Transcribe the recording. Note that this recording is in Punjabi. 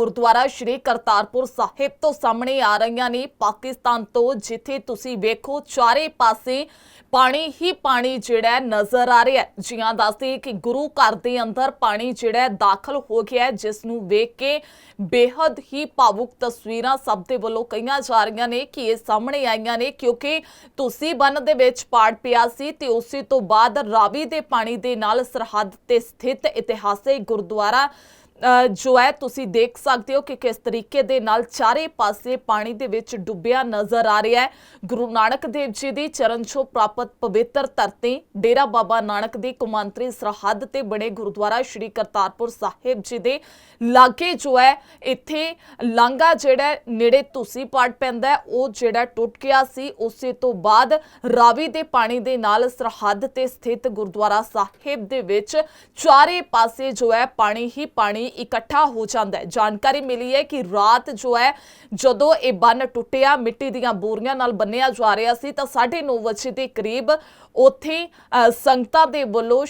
ਗੁਰਦੁਆਰਾ ਸ਼੍ਰੀ ਕਰਤਾਰਪੁਰ ਸਾਹਿਬ ਤੋਂ ਸਾਹਮਣੇ ਆ ਰਹੀਆਂ ਨੇ। ਪਾਕਿਸਤਾਨ ਤੋਂ ਜਿੱਥੇ ਤੁਸੀਂ ਵੇਖੋ, ਚਾਰੇ ਪਾਸੇ ਪਾਣੀ ਹੀ ਪਾਣੀ ਜਿਹੜਾ ਨਜ਼ਰ ਆ ਰਿਹਾ ਹੈ। ਜੀਆਂ ਦੱਸਦੇ ਕਿ ਗੁਰੂ ਘਰ ਦੇ ਅੰਦਰ ਪਾਣੀ ਜਿਹੜਾ ਦਾਖਲ ਹੋ ਗਿਆ ਜਿਸ ਨੂੰ ਵੇਖ ਕੇ ਬੇहद ਹੀ ਭਾਵੁਕ ਤਸਵੀਰਾਂ ਸਭ ਦੇ ਵੱਲੋਂ ਕਹੀਆਂ ਜਾ ਰਹੀਆਂ ਨੇ ਕਿ ਇਹ ਸਾਹਮਣੇ ਆਈਆਂ ਨੇ, ਕਿਉਂਕਿ ਤੁਸੀਂ ਬੰਨ ਦੇ ਵਿੱਚ ਪਾੜ ਪਿਆ ਸੀ ਤੇ ਉਸੇ ਤੋਂ ਬਾਅਦ ਰਾਵੀ ਦੇ ਪਾਣੀ ਦੇ ਨਾਲ ਸਰਹੱਦ ਤੇ ਸਥਿਤ ਇਤਿਹਾਸਿਕ ਗੁਰਦੁਆਰਾ ਜੋ ਹੈ, ਤੁਸੀਂ ਦੇਖ ਸਕਦੇ ਹੋ ਕਿ ਕਿਸ ਤਰੀਕੇ ਦੇ ਨਾਲ ਚਾਰੇ ਪਾਸੇ ਪਾਣੀ ਦੇ ਵਿੱਚ ਡੁੱਬਿਆ ਨਜ਼ਰ ਆ ਰਿਹਾ ਹੈ। ਗੁਰੂ ਨਾਨਕ ਦੇਵ ਜੀ ਦੀ ਚਰਨ ਛੋ ਪ੍ਰਾਪਤ ਪਵਿੱਤਰ ਧਰਤੀ, ਡੇਰਾ ਬਾਬਾ ਨਾਨਕ ਦੀ ਕੁਮਾਂਤਰੀ ਸਰਹੱਦ ਤੇ ਬਣੇ ਗੁਰਦੁਆਰਾ ਸ਼੍ਰੀ ਕਰਤਾਰਪੁਰ ਸਾਹਿਬ ਜੀ ਦੇ ਲਾਗੇ ਜੋ ਹੈ, ਇੱਥੇ ਲਾਂਗਾ ਜਿਹੜਾ ਨੇੜੇ ਤੁਸੀਂ ਪਾੜ ਪੈਂਦਾ ਉਹ ਜਿਹੜਾ ਟੁੱਟ ਗਿਆ ਸੀ, ਉਸੇ ਤੋਂ ਬਾਅਦ ਰਾਵੀ ਦੇ ਪਾਣੀ ਦੇ ਨਾਲ ਸਰਹੱਦ ਤੇ ਸਥਿਤ ਗੁਰਦੁਆਰਾ ਸਾਹਿਬ ਦੇ ਵਿੱਚ ਚਾਰੇ ਪਾਸੇ ਜੋ ਹੈ, ਪਾਣੀ ਹੀ ਪਾਣੀ ਇਕੱਠਾ ਹੋ ਜਾਂਦਾ ਹੈ। ਜਾਣਕਾਰੀ ਮਿਲੀ ਹੈ ਕਿ ਰਾਤ ਜੋ ਹੈ ਜਦੋਂ ਇਹ ਬੰਨ ਟੁੱਟਿਆ ਮਿੱਟੀ ਦੀਆਂ ਬੋਰੀਆਂ ਨਾਲ ਬੰਨਿਆ ਜਾ ਰਿਹਾ ਸੀ ਤਾਂ 9:30 ਵਜੇ ਦੇ ਕਰੀਬ ਉੱਥੇ ਅ, ਸੰਗਤਾਂ ਦੇ ਵੱਲੋਂ